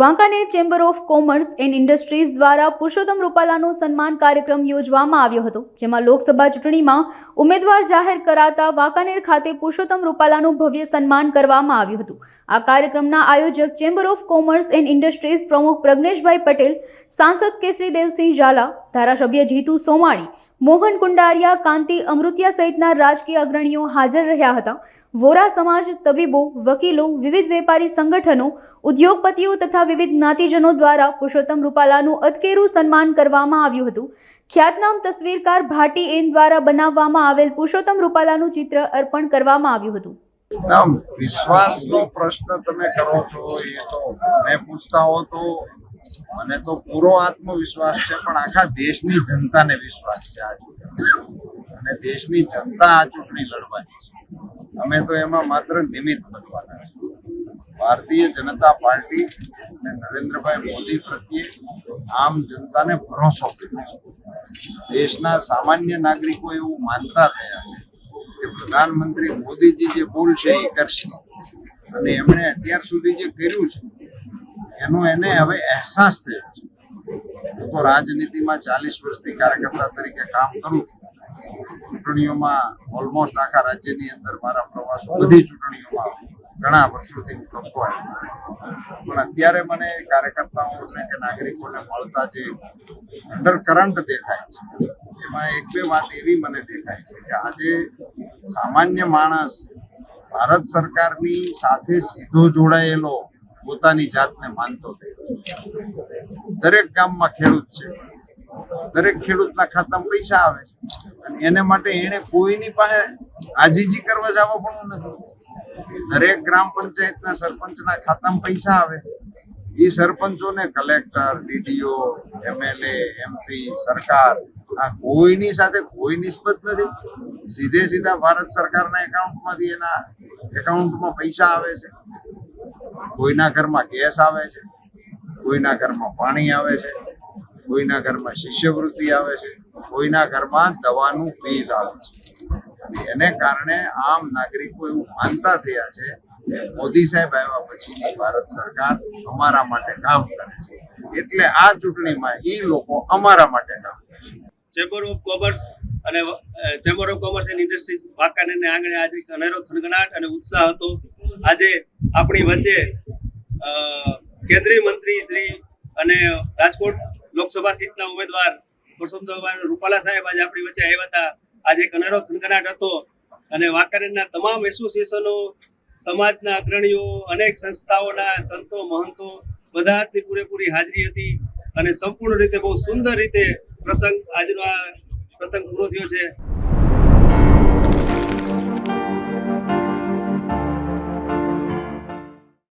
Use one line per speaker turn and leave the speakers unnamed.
Wankaner chamber of commerce and industries દ્વારા પુરુષોત્તમ રૂપાલાનો સન્માન કાર્યક્રમ યોજવામાં આવ્યો હતો, જેમાં લોકસભા ચૂંટણીમાં ઉમેદવાર જાહેર કરાતા વાંકાનેર ખાતે પુરુષોત્તમ રૂપાલાનું ભવ્ય સન્માન કરવામાં આવ્યું હતું. આ કાર્યક્રમના આયોજક chamber of commerce and industries પ્રમુખ પ્રજ્ઞેશભાઈ પટેલ, સાંસદ કેસરી દેવસિંહ ઝાલા, ધારાસભ્ય જીતુ સોમાણી મોહન કુંડારિયા, કાંતિ અમૃતિયા સહિતના રાજકીય અગ્રણીઓ હાજર રહ્યા હતા. વોરા સમાજ, તબીબો, વકીલો, વિવિધ વેપારી સંગઠનો, ઉદ્યોગપતિઓ તથા વિવિધ જ્ઞાતિજનો દ્વારા પુરુષોત્તમ રૂપાલાનું અતકેરું સન્માન કરવામાં આવ્યું હતું. ખ્યાતનામ તસવીરકાર ભાટી એન દ્વારા બનાવવામાં આવેલ પુરુષોત્તમ રૂપાલાનું ચિત્ર અર્પણ કરવામાં આવ્યું હતું.
વિશ્વાસનો પ્રશ્ન તમે કરો છો, એ તો મેં પૂછતા હો તો મને તો પૂરો આત્મવિશ્વાસ છે, પણ આખા દેશની જનતાને વિશ્વાસ છે આ અને દેશની જનતા આ ચૂંટણી લડવાની છે. અમે તો એમાં માત્ર નિમિત્ત બનવાના છે. ભારતીય જનતા પાર્ટી અને નરેન્દ્રભાઈ મોદી પ્રત્યે આમ જનતાને ભરોસો કર્યો. દેશના સામાન્ય નાગરિકો એવું માનતા થયા છે કે પ્રધાનમંત્રી મોદીજી જે બોલશે એ કરશે. અને એમણે અત્યાર સુધી જે કર્યું છે એનો એને હવે અહેસાસ થયો છે. હું તો રાજનીતિમાં ચાલીસ વર્ષથી કાર્યકર્તા તરીકે કામ કરું છું. ચૂંટણીઓમાં ઓલમોસ્ટ આખા રાજ્યની અંદર મારા પ્રવાસો બધી ચૂંટણીઓમાં ઘણા વર્ષોથી હું કરતો પણ અત્યારે મને કાર્યકર્તાઓને કે નાગરિકોને મળતા જે અંડર કરંટ દેખાય છે, એમાં એક બે વાત એવી મને દેખાય છે કે આજે સામાન્ય માણસ ભારત સરકારની સાથે સીધો જોડાયેલો પોતાની જાતને માનતો દરેક ગામમાં ખેડૂત છે. દરેક ખેડૂતના ખાતામાં પૈસા આવે છે. અને એને માટે એને કોઈની પાસે આજીજી કરવા જવા પણ નથી. દરેક ગ્રામ પંચાયતના સરપંચના ખાતામાં પૈસા આવે. એ સરપંચોને કલેક્ટર, ડીડીઓ, એમએલએ, એમપી, સરકાર, આ કોઈની સાથે કોઈ નિસ્બત નથી. સીધે સીધા ભારત સરકારના એકાઉન્ટમાંથી એના એકાઉન્ટમાં પૈસા આવે છે. કોઈના ઘરમાં ગેસ આવે છે, કોઈના ઘરમાં પાણી આવે છે, કોઈના ઘરમાં શિષ્યવૃત્તિ આવે છે, કોઈના ઘરમાં દવાનું બિલ આવે છે. અને એને કારણે આમ નાગરિકો એવું માનતા થયા છે કે મોદી સાહેબ આવ્યા પછીની ભારત સરકાર અમારા માટે કામ કરે છે. એટલે આ ચૂંટણીમાં એ લોકો અમારા માટે કામ કરશે
ચેમ્બર ઓફ કોમર્સ અને chamber of commerce and industries વાંકાનેરને આંગણે આજે અનેરો થનગનાટ અને ઉત્સાહ હતો. આજે આપણી વચ્ચે કેન્દ્રીય મંત્રી શ્રી અને રાજકોટ લોકસભા સીટના ઉમેદવાર પુરુષોત્તમભાઈ રૂપાલા સાહેબ આજે આપણી વચ્ચે આવ્યા હતા. આજે એક અનેરો થનગનાટ હતો અને વાંકાનેરના તમામ એસોસિએશનો, સમાજના અગ્રણીઓ, અનેક સંસ્થાઓના સંતો, મહંતો બધા જ પૂરેપૂરી હાજરી હતી અને સંપૂર્ણ રીતે બહુ સુંદર રીતે પ્રસંગ, આજનો આ પ્રસંગ પૂરો થયો છે.